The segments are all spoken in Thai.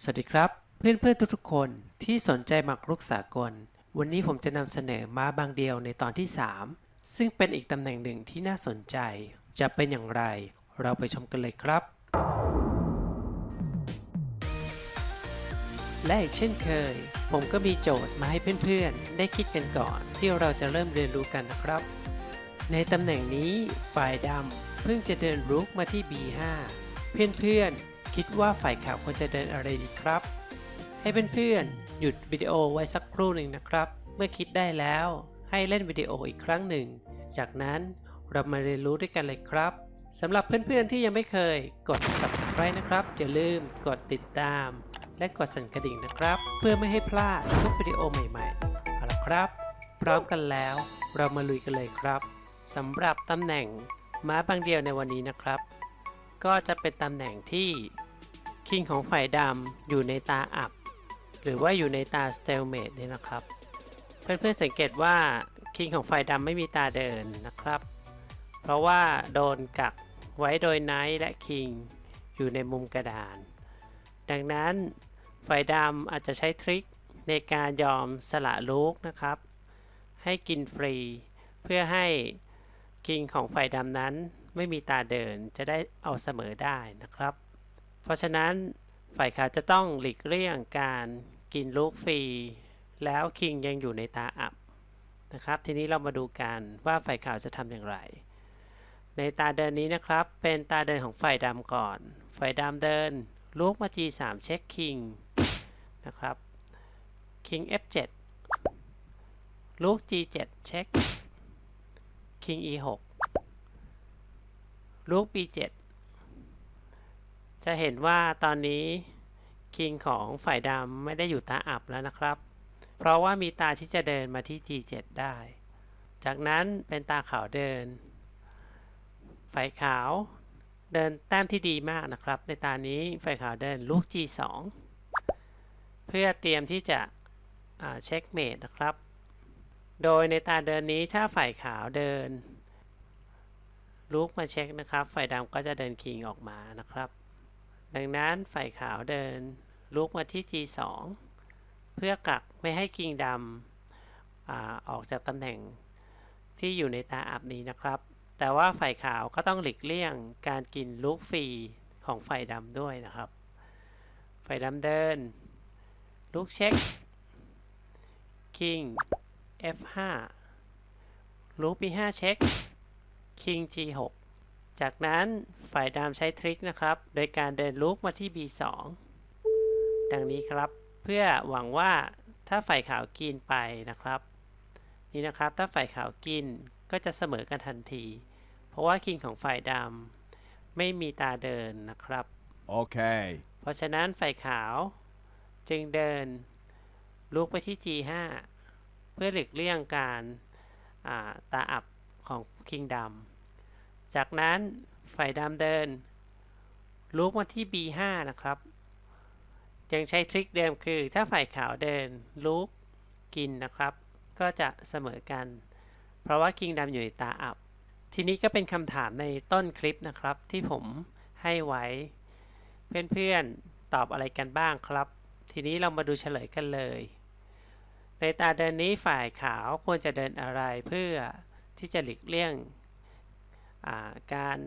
สวัสดีครับ เพื่อนๆทุกๆคนที่สนใจหมากรุกสากล วันนี้ผมจะนำเสนอม้าบางเดียวในตอนที่ 3 ซึ่งเป็นอีกตำแหน่งหนึ่งที่น่าสนใจ จะเป็นอย่างไร เราไปชมกันเลยครับ และอีกเช่นเคย ผมก็มีโจทย์มาให้เพื่อนๆ ได้คิดกันก่อนที่เราจะเริ่มเรียนรู้กันนะครับ ในตำแหน่งนี้ฝ่ายดำเพิ่งจะเดินรุกมาที่ B5 เพื่อนๆ คิดว่าฝ่ายขาวควรจะเดินอะไรดีครับ ให้เพื่อนๆ หยุดวิดีโอไว้สักครู่หนึ่งนะครับ เมื่อคิดได้แล้วให้เล่นวิดีโออีกครั้งหนึ่ง จากนั้นเรามาเรียนรู้ด้วยกันเลยครับสำหรับเพื่อนๆที่ยังไม่เคยกด subscribe นะครับ อย่าลืมกดติดตาม และกดสั่นกระดิ่งนะครับ เพื่อไม่ให้พลาดทุกวิดีโอใหม่ๆเอาละครับ พร้อมกันแล้ว เรามาลุยกันเลยครับสำหรับตำแหน่งม้าบางเดียวในวันนี้นะครับ ก็จะเป็นตำแหน่งที่ คิงของฝ่ายดำอยู่ในตาอับ หรือว่าอยู่ในตาสเตลเมดนี่นะครับ เพื่อนๆสังเกตว่าคิงของฝ่ายดำไม่มีตาเดินนะครับ เพราะว่าโดนกักไว้โดยไนท์และคิงอยู่ในมุมกระดาน ดังนั้นฝ่ายดำอาจจะใช้ทริคในการยอมสละลูกนะครับ ให้กินฟรี เพื่อให้คิงของฝ่ายดำนั้นไม่มีตาเดินจะได้เอาเสมอได้นะครับ เพราะฉะนั้นฝ่ายขาวจะต้องหลีกเลี่ยงการกินลูกฟรี แล้วคิงยังอยู่ในตาอับนะครับ ทีนี้เรามาดูกันว่าฝ่ายขาวจะทำอย่างไร ในตาเดินนี้นะครับ เป็นตาเดินของฝ่ายดำก่อน ฝ่ายดำเดินลูกมา G3 เช็คคิงนะครับคิง F7 ลูก G7 เช็คคิง E6 ลูก B7 จะเห็นว่าตอนนี้คิงของฝ่ายดำไม่ได้อยู่ตาอับแล้วนะครับ เพราะว่ามีตาที่จะเดินมาที่ G7 ได้ จากนั้นเป็นตาขาวเดิน ฝ่ายขาวเดินแต้มที่ดีมากนะครับ ในตานี้ฝ่ายขาวเดินลูก G2 เพื่อเตรียมที่จะเช็คเมดนะครับ โดยในตาเดินนี้ถ้าฝ่ายขาวเดินลูกมาเช็คนะครับ ฝ่ายดำก็จะเดินคิงออกมานะครับ ดังนั้นฝ่ายขาวเดินลูกมาที่ G2 เพื่อกักไม่ให้คิงดำอออกจากตำแหน่งที่อยู่ในตาอับนี้นะครับ แต่ว่าฝ่ายขาวก็ต้องหลีกเลี่ยงการกินลูกฟรีของฝ่ายดำด้วยนะครับ ฝ่ายดำเดิน ลูกเช็ค คิง F5 ลูก B5 เช็ค คิง G6 จากนั้นฝ่ายดำใช้ทริคนะครับ โดยการเดินลูกมาที่ B2 ดังนี้ครับ เพื่อหวังว่าถ้าฝ่ายขาวกินไปนะครับ นี่นะครับถ้าฝ่ายขาวกินก็จะเสมอกันทันที เพราะว่าคิงของฝ่ายดำไม่มีตาเดินนะครับ Okay. เพราะฉะนั้นฝ่ายขาวจึงเดินลุกไปที่ G5 เพื่อหลีกเลี่ยงการาตาอับของคิงดำ จากนั้นฝ่ายดำเดินลุกมาที่ B5 นะครับ ยังใช้ทริคเดิมคือ ถ้าฝ่ายขาวเดินลุกกินนะครับ ก็จะเสมอกัน เพราะว่าคิงดำอยู่ในตาอับ ทีนี้ก็เป็นคำถามในต้นคลิปนะครับ ที่ผมให้ไว้ เพื่อนๆตอบอะไรกันบ้างครับ ทีนี้เรามาดูเฉลยกันเลย ในตาเดินนี้ฝ่ายขาวควรจะเดินอะไรเพื่อที่จะหลีกเลี่ยง การ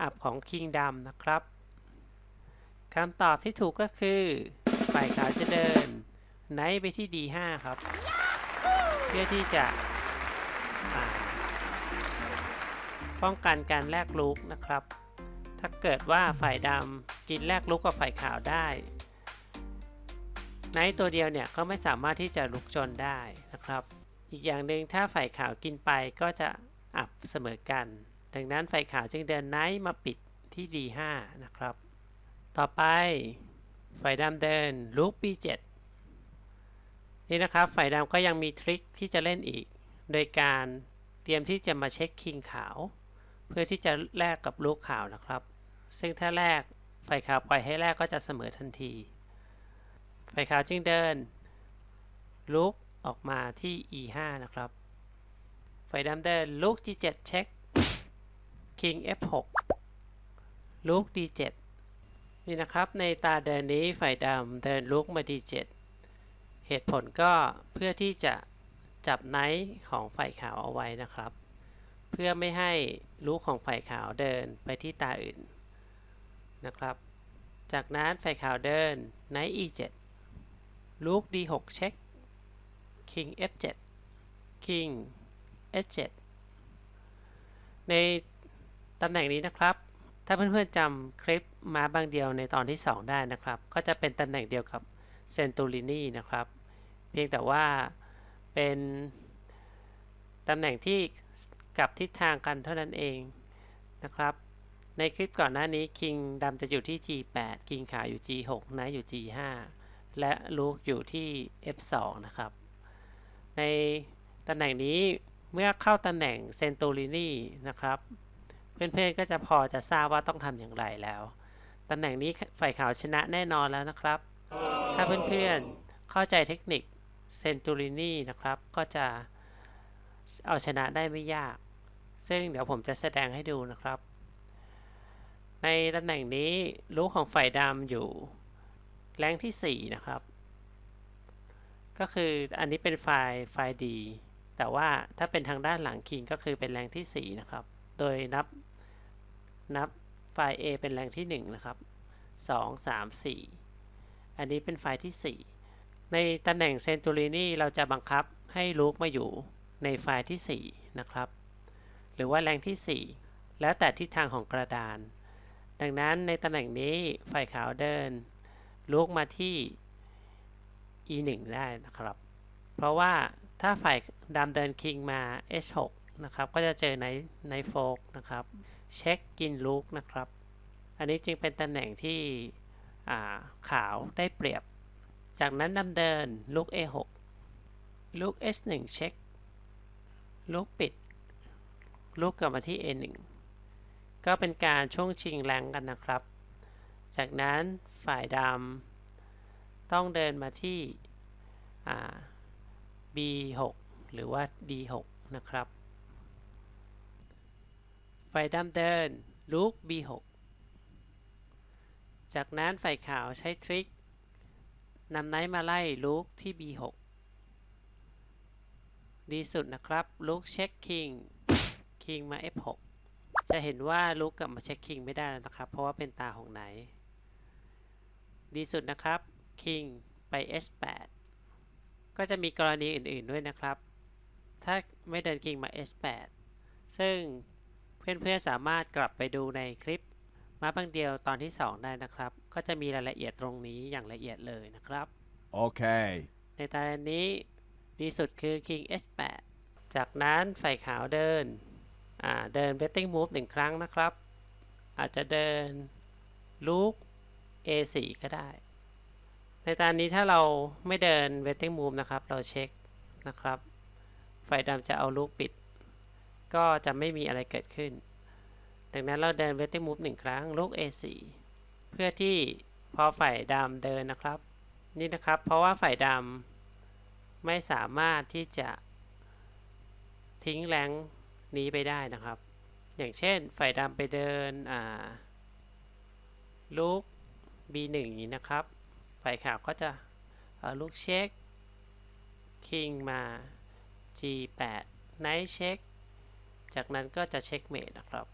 อับของคิงดำนะครับคำตอบที่ถูกก็คือฝ่ายขาวจะเดินไนท์ไปที่ D5 ครับ เพื่อที่จะป้องกันการแลกลุกนะครับ ถ้าเกิดว่าฝ่ายดำกินแลกลุกกับฝ่ายขาวได้ไนท์ตัวเดียวเนี่ยก็ไม่สามารถที่จะลุกจนได้นะครับ อีกอย่างหนึ่งถ้าฝ่ายขาวกินไปก็จะอับเสมอกัน ดังนั้นฝ่ายขาวจึงเดินไนท์มาปิดที่ D5 นะครับ ต่อไปฝ่ายดำเดินลุก B7 นี่นะครับฝ่ายดำก็ยังมีทริคที่จะเล่นอีก โดยการเตรียมที่จะมาเช็คคิงขาว เพื่อที่จะแลกกับลูกขาวนะครับ ซึ่งถ้าแลกฝ่ายขาวปล่อยให้แลกก็จะเสมอทันทีฝ่ายขาวจึงเดินลุกออกมาที่ E5 นะครับฝ่ายดำเดินลุก G7 เช็ค King F6 ลุก D7 นี่นะครับในตาเดินนี้ฝ่ายดำเดินลุกมา D7 เหตุผลก็เพื่อที่จะจับไนท์ของฝ่ายขาวเอาไว้นะครับ เพื่อไม่ให้ลูกของฝ่ายขาวเดินไปที่ตาอื่นนะครับ จากนั้นฝ่ายขาวเดินไนท์ E7 ลูก D6 เช็ค King F7 King H7 ใน ตำแหน่งนี้นะครับ ถ้าเพื่อนๆจำคลิปม้าบางเดียวในตอนที่ 2 ได้นะครับ ก็จะเป็นตำแหน่งเดียวกับเซนตูรินีนะครับ เพียงแต่ว่าเป็นตำแหน่งที่กลับทิศทางกันเท่านั้นเองนะครับ ในคลิปก่อนหน้านี้คิงดำจะอยู่ที่ G8 คิงขาวอยู่ G6 นะอยู่ G5 และลูกอยู่ที่ F2 นะครับ ในตำแหน่งนี้เมื่อเข้าตำแหน่งเซนตูรินีนะครับ เพื่อนๆก็จะพอจะทราบว่าต้องทำอย่างไรแล้วตำแหน่งนี้ฝ่ายขาวชนะแน่นอนแล้วนะครับ ถ้าเพื่อนๆเข้าใจเทคนิคเซนตูรินีนะครับ ก็จะเอาชนะได้ไม่ยาก ซึ่งเดี๋ยวผมจะแสดงให้ดูนะครับ ในตำแหน่งนี้ลูกของฝ่ายดำอยู่ แรงที่ 4 นะครับ ก็คืออันนี้เป็นไฟล์ไฟล์ดีแต่ว่าถ้าเป็นทางด้านหลังคิงก็คือเป็นแรงที่ 4 นะครับ โดยนับ นับไฟล์ A เป็นแรงที่ 1 นะครับ 2 3 4 อันนี้เป็นไฟล์ที่ 4 ในตำแหน่งเซนตูรินีเราจะบังคับให้ลูกมาอยู่ในไฟล์ที่ 4 นะครับ หรือว่าแรงที่ 4 แล้วแต่ทิศทางของกระดาน ดังนั้นในตำแหน่งนี้ฝ่ายขาวเดิน ลูกมาที่ e1 ได้นะครับ เพราะว่าถ้าฝ่ายดำเดินคิงมา h6 นะครับ ก็จะเจอในในโฟกนะครับ เช็คกินลูกนะครับ อันนี้จึงเป็นตำแหน่งที่ขาวได้เปรียบ จากนั้นดำเดินลูก a6 ลูก h1 เช็คลูกปิดลูกกลับมาที่ a1 ก็เป็นการช่วงชิงแรงกันนะครับ จากนั้นฝ่ายดำต้องเดินมาที่ b6 หรือว่า d6 นะครับ ฝ่ายดำเดินลูก b6 จากนั้นฝ่ายขาวใช้ทริคนำไนท์มาไล่ลูกที่ b6 ดีสุดนะครับลูกเช็คคิงคิงมา f6 จะเห็นว่าลูกกลับมาเช็คคิงไม่ได้แล้วนะครับ เพราะว่าเป็นตาของไนท์ดีสุดนะครับคิงไป h8 ก็จะมีกรณีอื่นๆด้วยนะครับ ถ้าไม่เดินคิงมา h8 ซึ่ง เพื่อนๆสามารถกลับไปดูในคลิปมาบางเดียวตอนที่ 2 ได้นะครับ ก็จะมีรายละเอียดตรงนี้อย่างละเอียดเลยนะครับ โอเค ในตอนนี้ดีสุดคือ King S8 จากนั้นฝ่ายขาวเดินเดิน betting move หนึ่งครั้งนะครับ อาจจะเดินลูก A4 ก็ได้ ในตอนนี้ถ้าเราไม่เดิน betting move นะครับ เราเช็คนะครับ ฝ่ายดำจะเอาลูกปิด ก็จะไม่มีอะไรเกิดขึ้น ดังนั้นเราเดิน betting move หนึ่งครั้งลูก A4 เพื่อที่พอฝ่ายดำเดินนะครับ นี่นะครับ เพราะว่าฝ่ายดำไม่สามารถที่จะทิ้งแรงนี้ไปได้นะครับ อย่างเช่นฝ่ายดำไปเดินลูก b1 อย่างนี้นะครับฝ่ายขาวก็จะลูกเช็คคิงมา g8 ไนท์เช็ค จากนั้นก็จะเช็คเมทนะครับ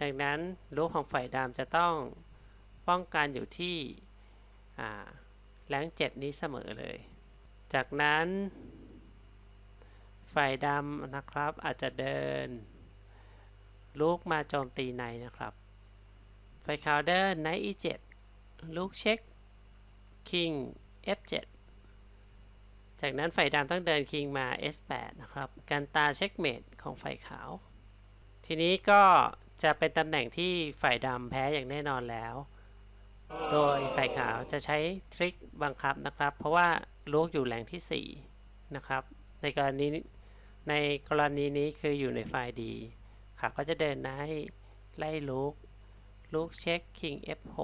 ดังนั้นลูกของฝ่ายดำจะต้องป้องกันอยู่ที่แรงเจ็ดนี้เสมอเลย จากนั้นฝ่ายดำนะครับอาจจะเดิน ลูกมาโจมตีในนะครับฝ่ายขาวเดินไนท์ e7 ลูกเช็คคิง f7 จากนั้นฝ่ายดำต้องเดินคิงมา s8 นะครับ การตาเช็คเมท ของฝ่ายขาว ทีนี้ก็จะเป็นตำแหน่งที่ฝ่ายดำแพ้อย่างแน่นอนแล้ว โดยฝ่ายขาวจะใช้ทริคบังคับนะครับ เพราะว่าลูกอยู่แหล่งที่4นะครับ ในกรณีในกรณีนี้คืออยู่ในไฟล์ดีค่ะก็จะเดินได้ไล่ลูกลูกเช็ค King F6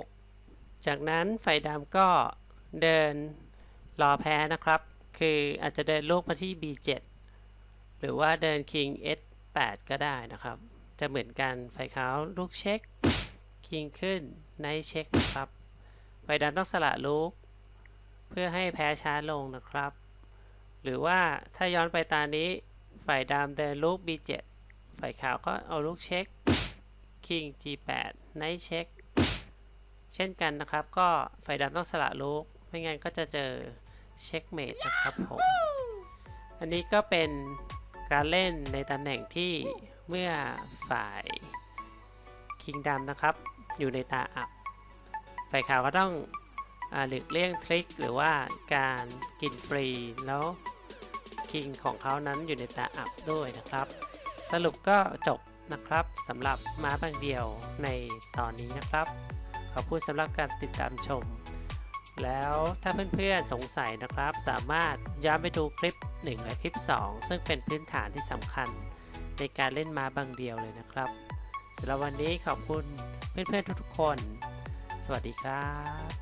จากนั้นไฟดำก็เดินรอแพ้นะครับ คืออาจจะเดินลูกมาที่ B7 หรือว่าเดิน King S8 ก็ได้นะครับ จะเหมือนกันไฟขาวลูกเช็ค King ขึ้นไนท์เช็คนะครับไฟดำต้องสละลูก เพื่อให้แพ้ช้าลงนะครับ หรือว่าถ้าย้อนไปตานี้ฝ่ายดำเดินลูก B7 ฝ่ายขาวก็เอาลูกเช็ค King G8 ไนท์เช็ค เช่นกันนะครับ ก็ฝ่ายดำต้องสละลูก ไม่งั้นก็จะเจอเช็คเมดนะครับผม อันนี้ก็เป็น การเล่นในตำแหน่งที่เมื่อฝ่ายคิงดำนะครับ อยู่ในตาอับ ฝ่ายขาวก็ต้องอหลีกเลี่ยงทริคหรือว่าการกินฟรีแล้วคิงของเขานั้นอยู่ในตาอับด้วยนะครับ สรุปก็จบนะครับสำหรับม้าบางเดียวในตอนนี้นะครับ ขอบคุณสำหรับการติดตามชม แล้วถ้าเพื่อนๆสงสัยนะครับ สามารถย้อนไปดูคลิป 1 และคลิป 2 ซึ่งเป็นพื้นฐานที่สำคัญ ในการเล่นม้าบางเดียวเลยนะครับสำหรับวันนี้ขอบคุณเพื่อนๆทุกๆคน สวัสดีครับ